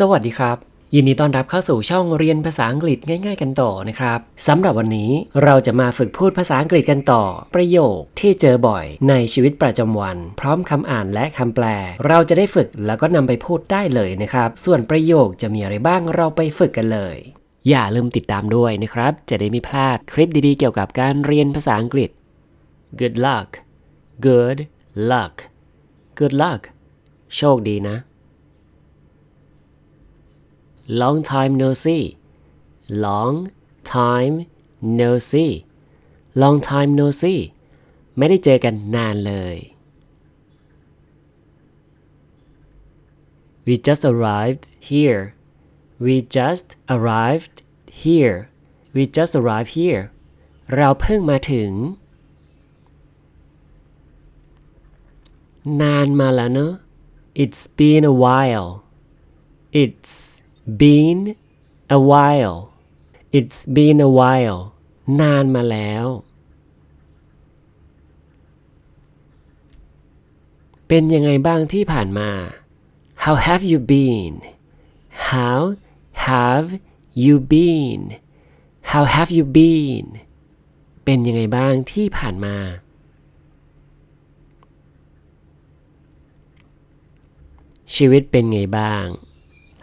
สวัสดีครับ ยินดีต้อนรับเข้าสู่ช่องเรียนภาษาอังกฤษง่าย ๆ กันต่อนะครับสำหรับวันนี้เราจะมาฝึกพูดภาษาอังกฤษกันต่อ ประโยคที่เจอบ่อยในชีวิตประจำวัน พร้อมคำอ่านและคำแปล เราจะได้ฝึกแล้วก็นำไปพูดได้เลยนะครับ ส่วนประโยคจะมีอะไรบ้างเราไปฝึกกันเลย อย่าลืมติดตามด้วยนะครับ จะได้ไม่พลาดคลิปดีๆ เกี่ยวกับการเรียนภาษาอังกฤษ Good luck Good luck Good luck โชคดีนะ long time no see long time no see long time no see ไม่ได้เจอกันนานเลย we just arrived here we just arrived here we just arrived here เราเพิ่งมาถึง นานมาแล้วเนอะ it's been a while it's been a while it's been a while นานมาแล้ว เป็นยังไงบ้างที่ผ่านมา How have you been How have you been How have you been เป็นยังไงบ้างที่ผ่านมา ชีวิตเป็นไงบ้าง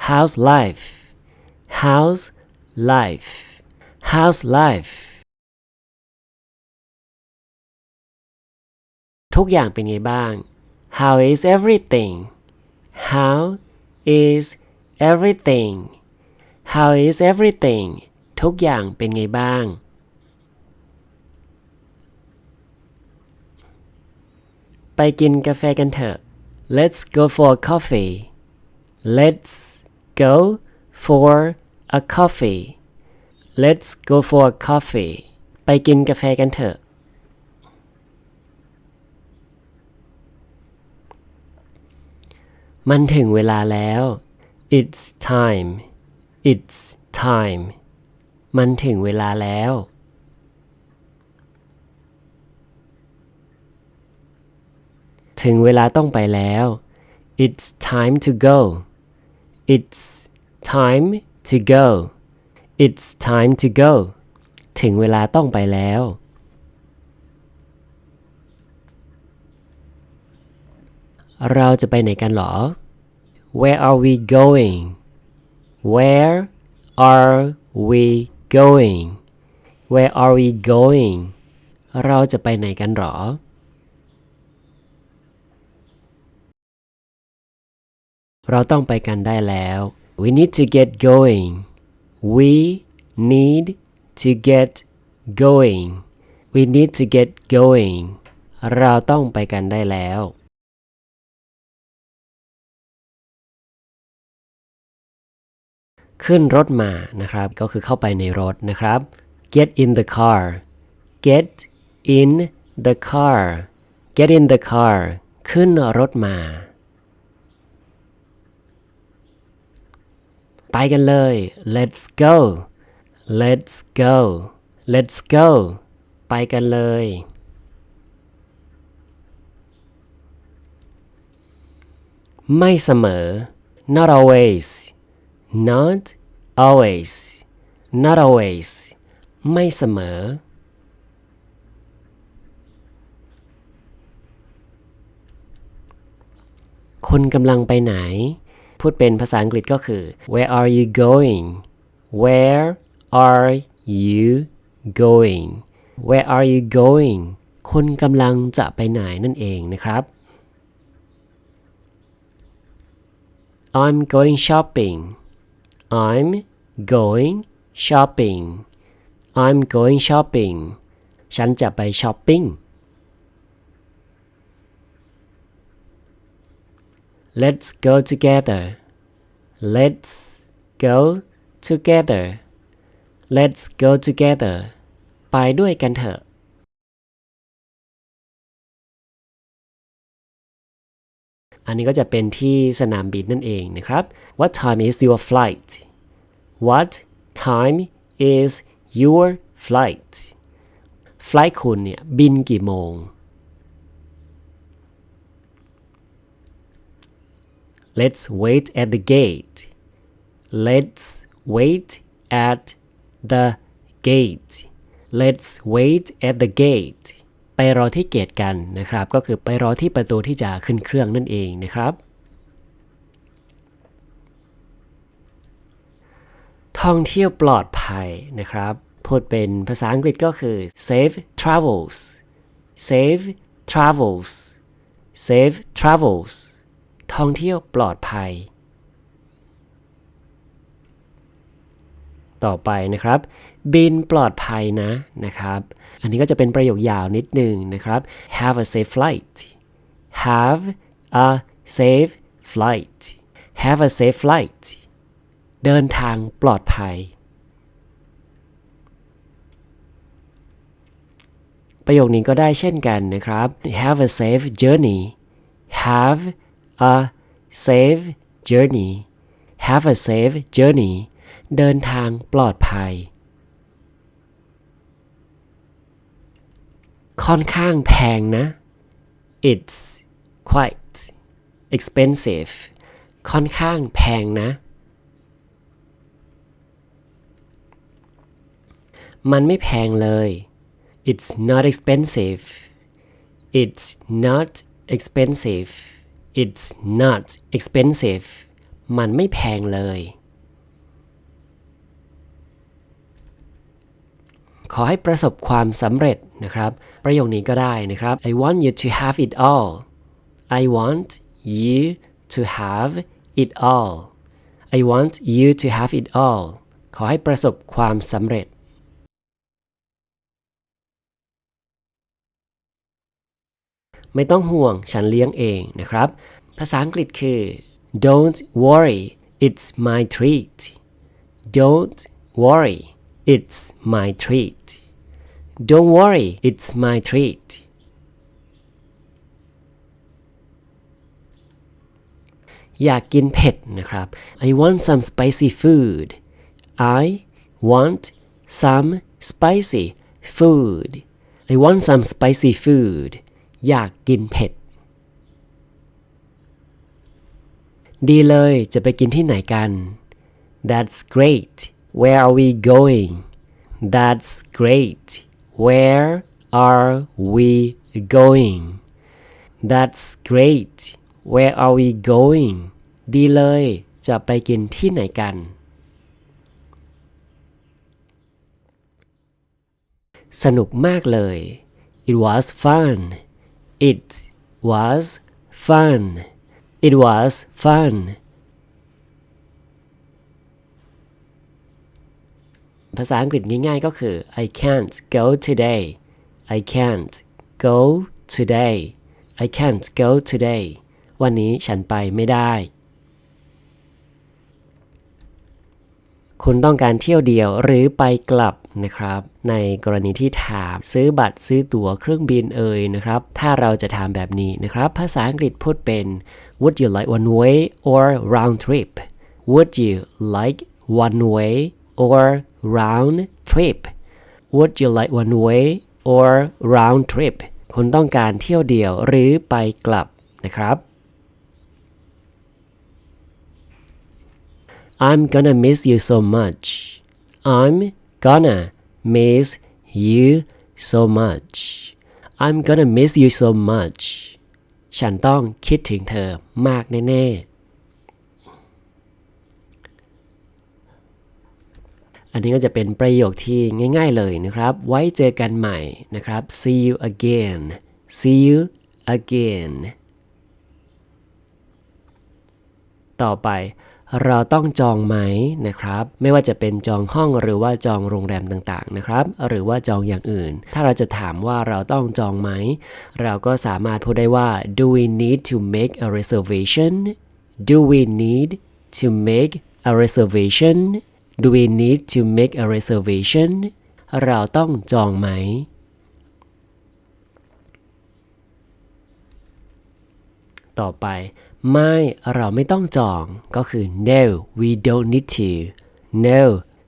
How's life How's life How's life ทุกอย่างเป็นไงบ้าง How is everything How is everything How is everything ทุกอย่างเป็นไงบ้าง ไปกินกาแฟกันเถอะ Let's go for a coffee Let's go for a coffee Let's go for a coffee ไปกินกาแฟกันเถอะ มันถึงเวลาแล้ว It's time It's time มันถึงเวลาแล้ว ถึงเวลาต้องไปแล้ว It's time to go It's time to go It's time to go ถึงเวลาต้องไปแล้ว เราจะไปไหนกันหรอ Where are we going Where are we going Where are we going เราจะไปไหนกันหรอ เราต้องไปกันได้แล้ว We need to get going We need to get going We need to get going เราต้องไปกันได้แล้ว ขึ้นรถมานะครับ ก็คือเข้าไปในรถนะครับ get in the car get in the car get in the car ขึ้นรถมา ไปกันเลย let's go let's go let's go ไปกันเลย ไม่เสมอ not always not always not always ไม่เสมอคุณกำลังไปไหน พูดเป็นภาษาอังกฤษก็คือ where are you going where are you going where are you going คุณกำลังจะไปไหนนั่นเองนะครับ I'm going shopping I'm going shopping I'm going shopping ฉันจะไปช้อปปิ้ง Let's go together Let's go together Let's go together ไปด้วยกันเถอะ อันนี้ก็จะเป็นที่สนามบินนั่นเองนะครับ What time is your flight What time is your flight flight คุณเนี่ยบินกี่โมง Let's wait at the gate let's wait at the gate let's wait at the gate ไปรอที่เกตกันนะครับ ก็คือไปรอที่ประตูที่จะขึ้นเครื่องนั่นเองนะครับ ท่องเที่ยวปลอดภัยนะครับ พูดเป็นภาษาอังกฤษก็คือ safe travels safe travels safe travels ท่องเที่ยวปลอดภัย ต่อไปนะครับ บินปลอดภัยนะนะครับ อันนี้ก็จะเป็นประโยคยาวนิดหนึ่งนะครับ have a safe flight have a safe flight have a safe flight เดินทางปลอดภัย ประโยคนี้ก็ได้เช่นกันนะครับ have a safe journey have a safe journey have a safe journey เดินทางปลอดภัย ค่อนข้างแพงนะ it's quite expensive ค่อนข้างแพงนะ มันไม่แพงเลย it's not expensive it's not expensive it's not expensive มันไม่แพงเลย ขอให้ประสบความสำเร็จนะครับ ประโยคนี้ก็ได้นะครับ I want you to have it all I want you to have it all I want you to have it all ขอให้ประสบความสำเร็จ ไม่ต้องห่วงฉันเลี้ยงเองนะครับ ภาษาอังกฤษคือ don't worry it's my treat don't worry it's my treat don't worry it's my treat อยากกินเผ็ดนะครับ I want some spicy food I want some spicy food I want some spicy food อยากกินเผ็ด ดีเลยจะไปกินที่ไหนกัน That's great Where are we going That's great Where are we going That's great Where are we going ดีเลยจะไปกินที่ไหนกัน สนุกมากเลย It was fun It was fun It was fun ภาษาอังกฤษง่ายๆก็คือ I can't go today I can't go today I can't go today วันนี้ฉันไปไม่ได้ คุณต้องการเที่ยวเดียวหรือไปกลับนะครับ ในกรณีที่ถามซื้อบัตรซื้อตั๋วเครื่องบินเอ่ยนะครับ ถ้าเราจะถามแบบนี้นะครับ ภาษาอังกฤษพูดเป็น Would you like one way or round trip Would you like one way or round trip Would you like one way or round trip คุณต้องการเที่ยวเดียวหรือไปกลับนะครับ I'm gonna miss you so much I'm gonna miss you so much I'm gonna miss you so much ฉันต้องคิดถึงเธอมากแน่ๆ อันนี้ก็จะเป็นประโยคที่ง่ายๆเลยนะครับ ไว้เจอกันใหม่นะครับ see you again see you again ต่อไป เราต้องจองไหมนะครับ ไม่ว่าจะเป็นจองห้องหรือว่าจองโรงแรมต่างๆนะครับ หรือว่าจองอย่างอื่น ถ้าเราจะถามว่าเราต้องจองไหม เราก็สามารถพูดได้ว่า do we need to make a reservation do we need to make a reservation do we need to make a reservation เราต้องจองไหม ต่อไป ไม่เราไม่ต้องจองก็คือ no we don't need to no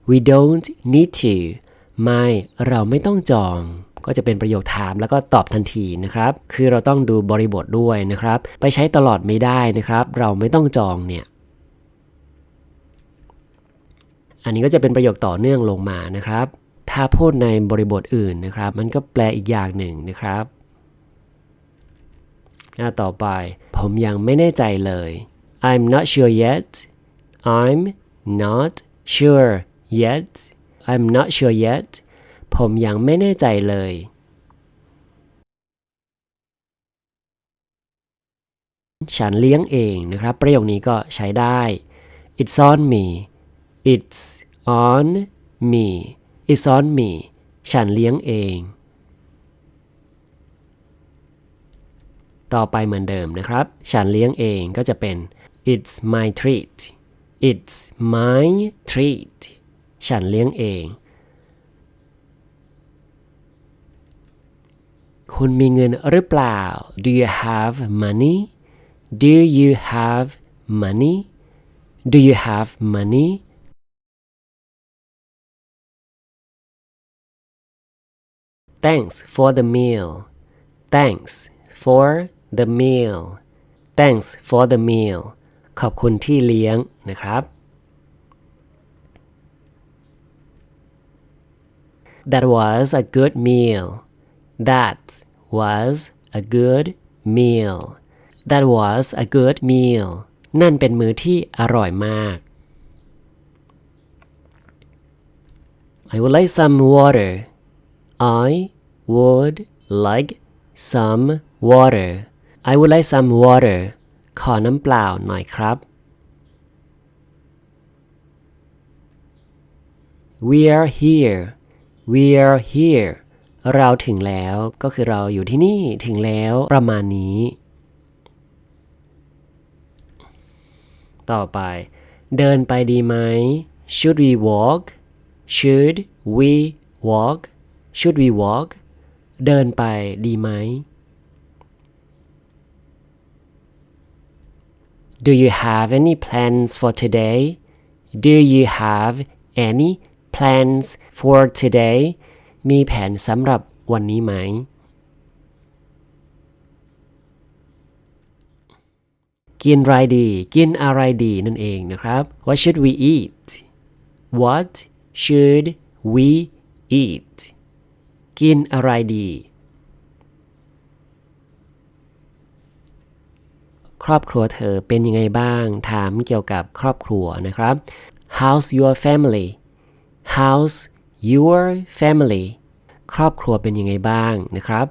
we don't need to ไม่เราไม่ต้องจอง ก็จะเป็นประโยคถามแล้วก็ตอบทันทีนะครับ คือเราต้องดูบริบทด้วยนะครับ ไปใช้ตลอดไม่ได้นะครับ เราไม่ต้องจองเนี่ยอันนี้ก็จะเป็นประโยคต่อเนื่องลงมานะครับ ถ้าพูดในบริบทอื่นนะครับ มันก็แปลอีกอย่างหนึ่งนะครับหน้าต่อไป ผมยังไม่แน่ใจเลย I'm not sure yet I'm not sure yet I'm not sure yet ผมยังไม่แน่ใจเลย ฉันเลี้ยงเองนะครับ ประโยคนี้ก็ใช้ได้ It's on me It's on me It's on me ฉันเลี้ยงเอง ต่อไปเหมือนเดิมนะครับ ฉันเลี้ยงเองก็จะเป็น It's my treat It's my treat ฉันเลี้ยงเอง คุณมีเงินหรือเปล่า Do you have money Do you have money Do you have money Thanks for the meal Thanks for the meal Thanks for the meal ขอบคุณที่เลี้ยงนะครับ That was a good meal That was a good meal That was a good meal นั่นเป็นมื้อที่อร่อยมาก I would like some water I would like some water I would like some water ขอน้ำเปล่าหน่อยครับ We are here We are here เราถึงแล้วก็คือเราอยู่ที่นี่ถึงแล้วประมาณนี้ ต่อไป เดินไปดีไหม Should we walk Should we walk Should we walk เดินไปดีไหม Do you have any plans for today Do you have any plans for today มีแผนสำหรับวันนี้ไหม กินอะไรดี กินอะไรดีนั่นเองนะครับ What should we eat What should we eat กินอะไรดี ครอบครัวเธอเป็นยังไงบ้าง ถามเกี่ยวกับครอบครัวนะครับ How's your family How's your family ครอบครัวเป็นยังไงบ้างนะครับ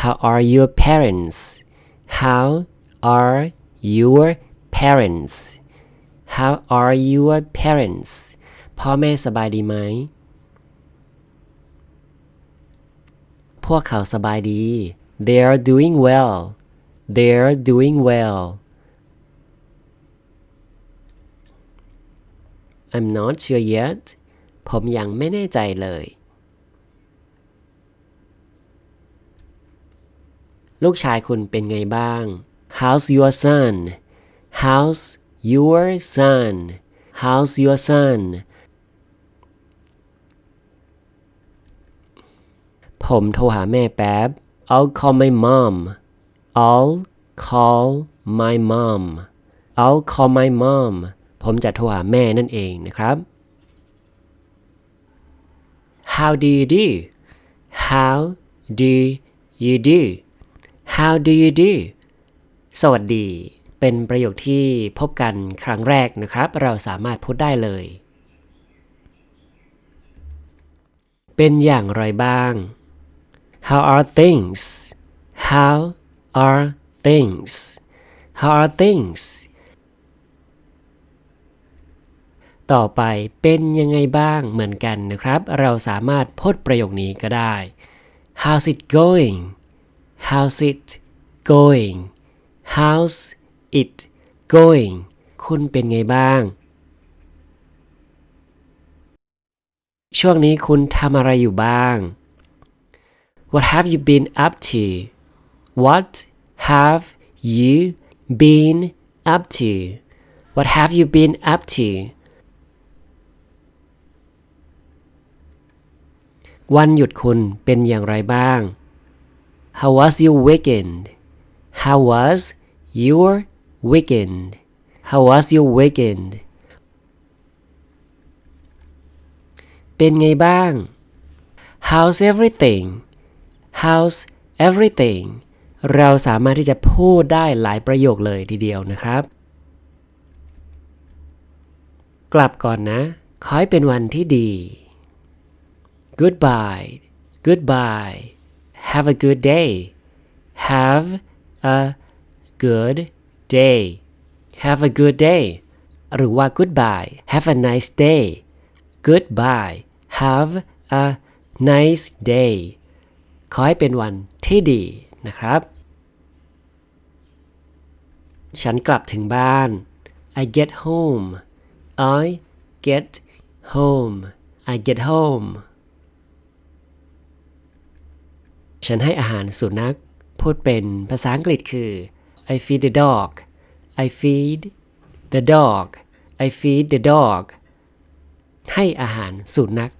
How are your parents How are your parents How are your parents พ่อแม่สบายดีไหม พวกเขาสบายดี They are doing well They are doing well I'm not sure yet ผมยังไม่แน่ใจเลย ลูกชายคุณเป็นไงบ้าง How's your son How's your son How's your son ผมโทรหาแม่แป๊บ I'll call my mom I'll call my mom I'll call my mom ผมจะโทรหาแม่นั่นเองนะครับ How do you do How do you do How do you do สวัสดี เป็นประโยคที่พบกันครั้งแรกนะครับ เราสามารถพูดได้เลย เป็นอย่างไรบ้าง How are things How are things How are things ต่อไปเป็นยังไงบ้างเหมือนกันนะครับ เราสามารถพูดประโยคนี้ก็ได้ How's it going How's it going How's it going คุณเป็นไงบ้าง ช่วงนี้คุณทำอะไรอยู่บ้าง What have you been up to What have you been up to What have you been up to วันหยุดคุณเป็นอย่างไรบ้าง How was your weekend How was your weekend How was your weekend เป็นไงบ้าง How's everything How's everything เราสามารถที่จะพูดได้หลายประโยคเลยทีเดียวนะครับ กลับก่อนนะ ขอให้เป็นวันที่ดี Goodbye Goodbye Have a good day Have a good day Have a good day หรือว่า Goodbye Have a nice day Goodbye Have a nice day ขอให้เป็นวันที่ดีนะครับ ฉันกลับถึงบ้าน I get home I get home I get home ฉันให้อาหารสุนัข พูดเป็นภาษาอังกฤษคือ I feed the dog I feed the dog I feed the dog ให้อาหารสุนัข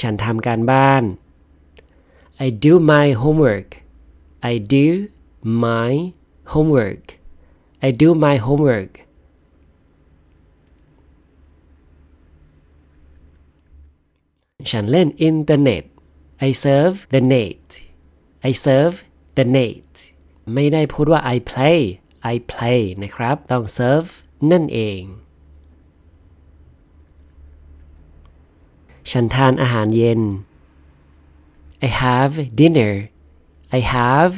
ฉันทำการบ้าน I do my homework I do my homework I do my homework ฉันเล่นอินเทอร์เน็ต I surf the net I surf the net ไม่ได้พูดว่า I play I play นะครับ ต้อง surf นั่นเอง ฉันทานอาหารเย็น I have dinner I have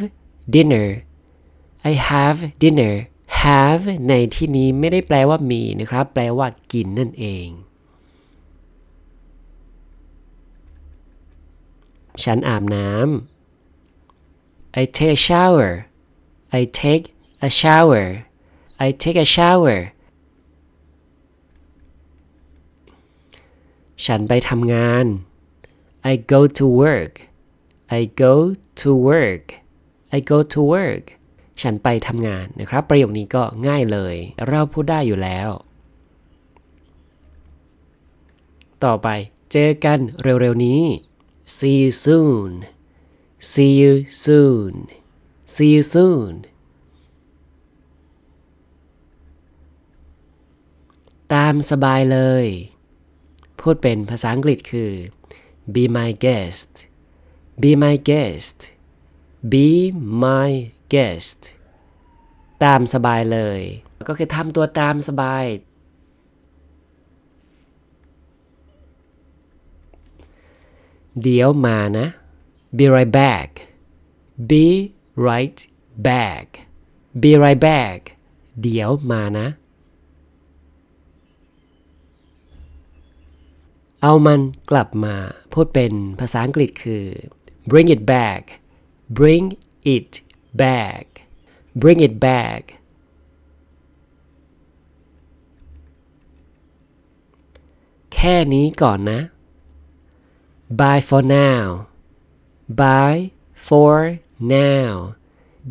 dinner I have dinner have ในที่นี้ไม่ได้แปลว่ามีนะครับ แปลว่ากินนั่นเอง ฉันอาบน้ำ I take a shower I take a shower I take a shower ฉันไปทำงาน I go to work I go to work I go to work ฉันไปทำงานนะครับ ประโยคนี้ก็ง่ายเลย เราพูดได้อยู่แล้ว ต่อไปเจอกันเร็วๆนี้ see you soon see you soon see you soon ตามสบายเลย พูดเป็นภาษาอังกฤษคือ be my guest be my guest be my guest ตามสบายเลย ก็คือทำตัวตามสบาย เดี๋ยวมานะ be right back be right back be right back เดี๋ยวมานะ เอามันกลับมา พูดเป็นภาษาอังกฤษคือ bring it back bring it back bring it back แค่นี้ก่อนนะ bye for now bye for now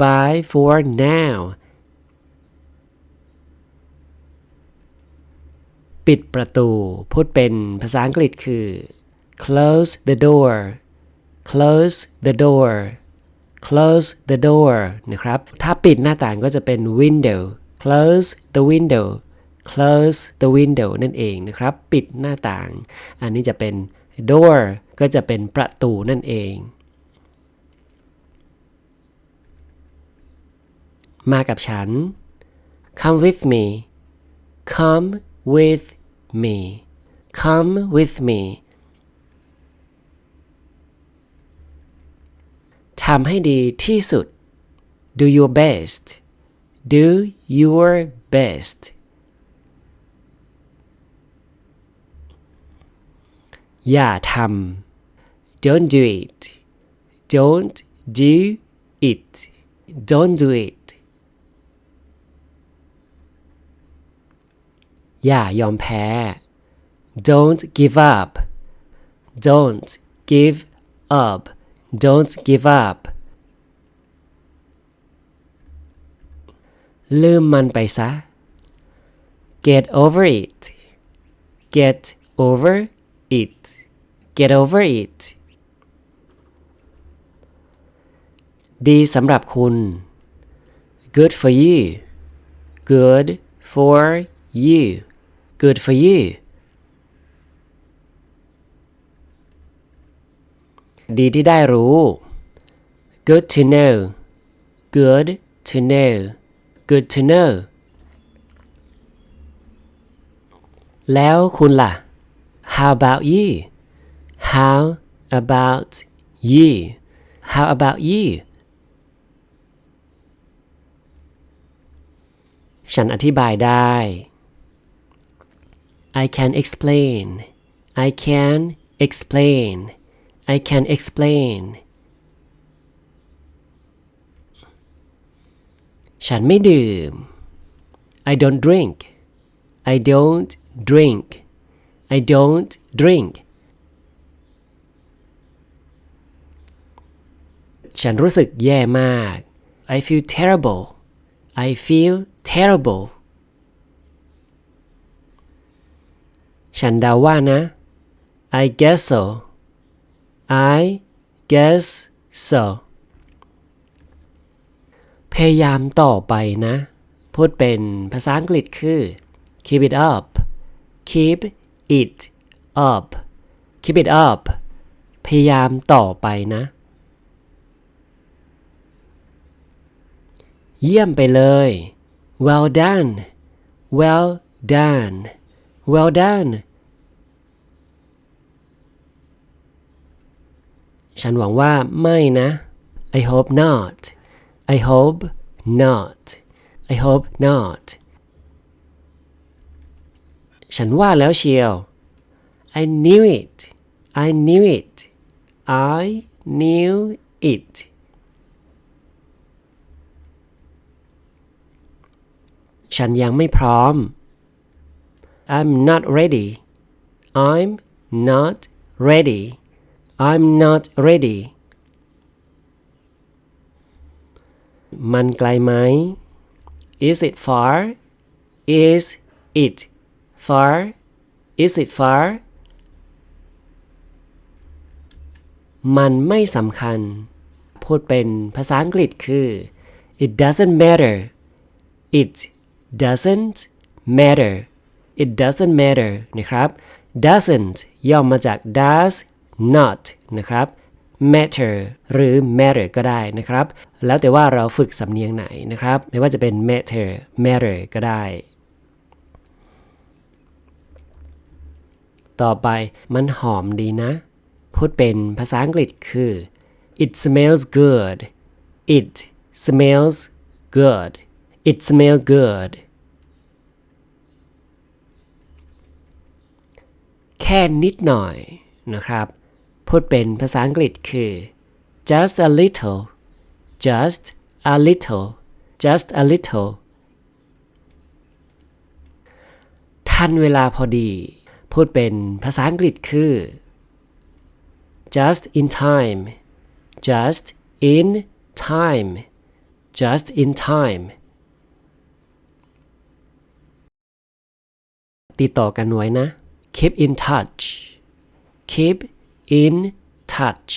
bye for now ปิดประตู พูดเป็นภาษาอังกฤษคือ close the door close the door close the door นะครับ ถ้าปิดหน้าต่างก็จะเป็น window close the window close the window นั่นเองนะครับ ปิดหน้าต่าง อันนี้จะเป็น door ก็จะเป็นประตูนั่นเอง มากับฉัน come with me come with me come with me ทำให้ดีที่สุด do your best do your best อย่าทำ don't do it don't do it don't do it อย่ายอมแพ้ don't give up don't give up don't give up ลืมมันไปซะ get over it get over it get over it ดีสำหรับคุณ good for you good for you good for you ดีที่ได้รู้ good to know good to know good to know แล้วคุณล่ะ how about you how about you how about you ฉันอธิบายได้ I can explain I can explain I can explain ฉันไม่ดื่ม I don't drink I don't drink I don't drink ฉันรู้สึกแย่มาก I feel terrible I feel terrible ฉันเดาว่านะ I guess so I guess so พยายามต่อไปนะ พูดเป็นภาษาอังกฤษคือ keep it up keep it up keep it up พยายามต่อไปนะ เยี่ยมไปเลย well done well done well done ฉันหวังว่าไม่นะ I hope not I hope not I hope not ฉันว่าแล้วเชียว I knew it I knew it I knew it ฉันยังไม่พร้อม I'm not ready I'm not ready I'm not ready มันไกลไหม Is it far Is it far Is it far มันไม่สำคัญ พูดเป็นภาษาอังกฤษคือ It doesn't matter It doesn't matter It doesn't matter นะครับ doesn't ย่อมมาจาก does not นะครับ matter หรือ matter ก็ได้นะครับ แล้วแต่ว่าเราฝึกสำเนียงไหนนะครับ ไม่ว่าจะเป็น matter matter ก็ได้ ต่อไปมันหอมดีนะ พูดเป็นภาษาอังกฤษคือ it smells good it smells good it smells good แค่นิดหน่อยนะครับ พูดเป็นภาษาอังกฤษคือ just a little just a little just a little ทันเวลาพอดี พูดเป็นภาษาอังกฤษคือ just in time just in time just in time ติดต่อกันไว้นะ keep in touch keep in touch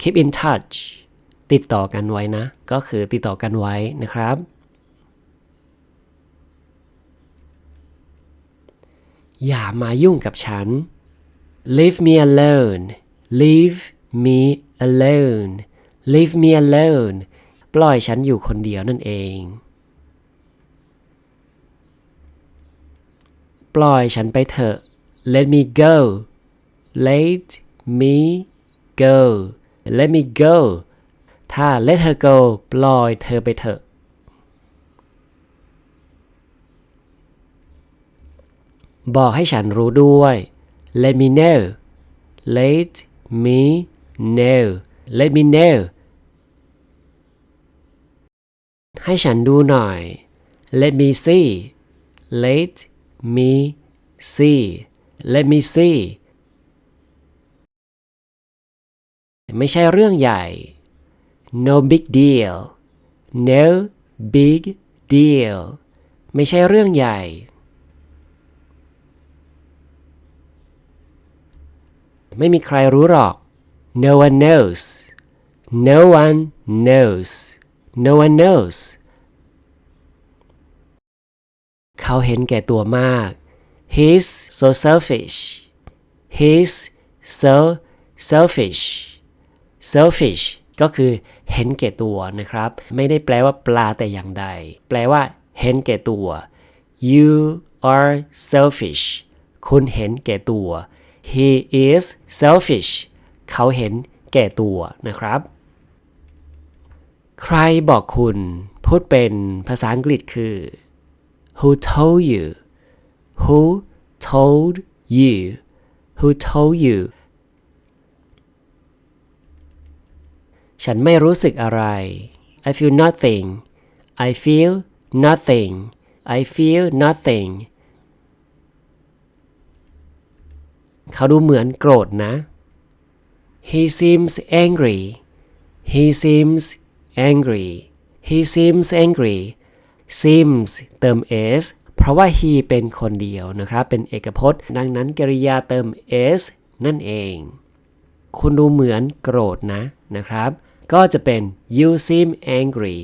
keep in touch ติดต่อกันไว้นะ ก็คือติดต่อกันไว้นะครับ อย่ามายุ่งกับฉัน leave me alone leave me alone leave me alone ปล่อยฉันอยู่คนเดียวนั่นเอง ปล่อยฉันไปเถอะ let me go let me go let me go ถ้า let her go ปล่อยเธอไปเถอะ บอกให้ฉันรู้ด้วย let me know let me know let me know ให้ฉันดูหน่อย let me see let me see let me see ไม่ใช่เรื่องใหญ่ no big deal no big deal ไม่ใช่เรื่องใหญ่ ไม่มีใครรู้หรอก no one knows no one knows no one knows เขาเห็นแก่ตัวมาก he's so selfish he's so selfish selfish ก็คือเห็นแก่ตัวนะครับ ไม่ได้แปลว่าปลาแต่อย่างใด แปลว่า เห็นแก่ตัว you are selfish คุณเห็นแก่ตัว he is selfish เขาเห็นแก่ตัวนะครับ ใครบอกคุณ พูดเป็นภาษาอังกฤษคือ who told you who told you who told you ฉันไม่รู้สึกอะไร I feel nothing I feel nothing I feel nothing เขาดูเหมือนโกรธนะ He seems angry He seems angry He seems angry seems เติม s เพราะว่า he เป็นคนเดียวนะครับ เป็นเอกพจน์ ดังนั้นกริยาเติม s นั่นเอง คุณดูเหมือนโกรธนะนะครับ ก็จะเป็น you seem angry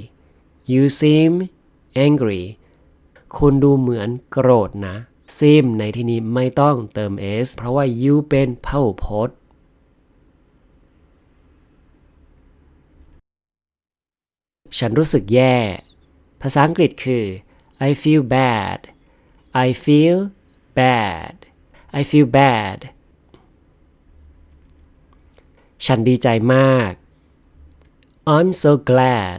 you seem angry คุณดูเหมือนโกรธนะ seem ในที่นี้ไม่ต้องเติม s เพราะว่า you เป็นพหูพจน์ฉันรู้สึกแย่ ภาษาอังกฤษคือ I feel bad I feel bad I feel bad ฉันดีใจมาก I'm so glad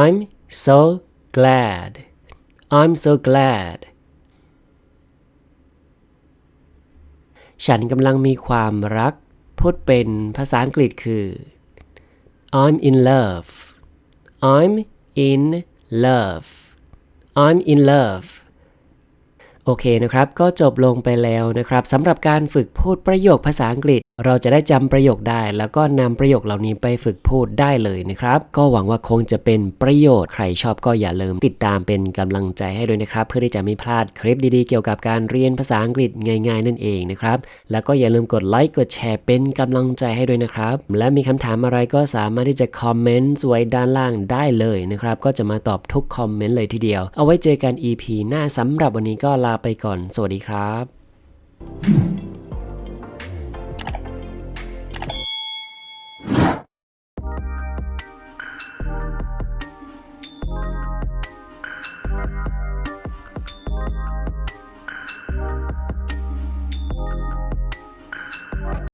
I'm so glad I'm so glad ฉันกำลังมีความรัก พูดเป็นภาษาอังกฤษคือ I'm in love I'm in love I'm in love โอเคนะครับ ก็จบลงไปแล้วนะครับสำหรับการฝึกพูดประโยคภาษาอังกฤษ เราจะได้จำประโยคได้ แล้วก็นำประโยคเหล่านี้ไปฝึกพูดได้เลยนะครับ ก็หวังว่าคงจะเป็นประโยชน์ ใครชอบก็อย่าลืมติดตามเป็นกำลังใจให้ด้วยนะครับ เพื่อที่จะไม่พลาดคลิปดีๆ เกี่ยวกับการเรียนภาษาอังกฤษง่ายๆ นั่นเองนะครับ แล้วก็อย่าลืมกดไลค์กดแชร์เป็นกำลังใจให้ด้วยนะครับ และมีคำถามอะไรก็สามารถที่จะคอมเมนต์ไว้ด้านล่างได้เลยนะครับ ก็จะมาตอบทุกคอมเมนต์เลยทีเดียว เอาไว้เจอกัน EP หน้าสำหรับวันนี้ก็ลาไปก่อน สวัสดีครับ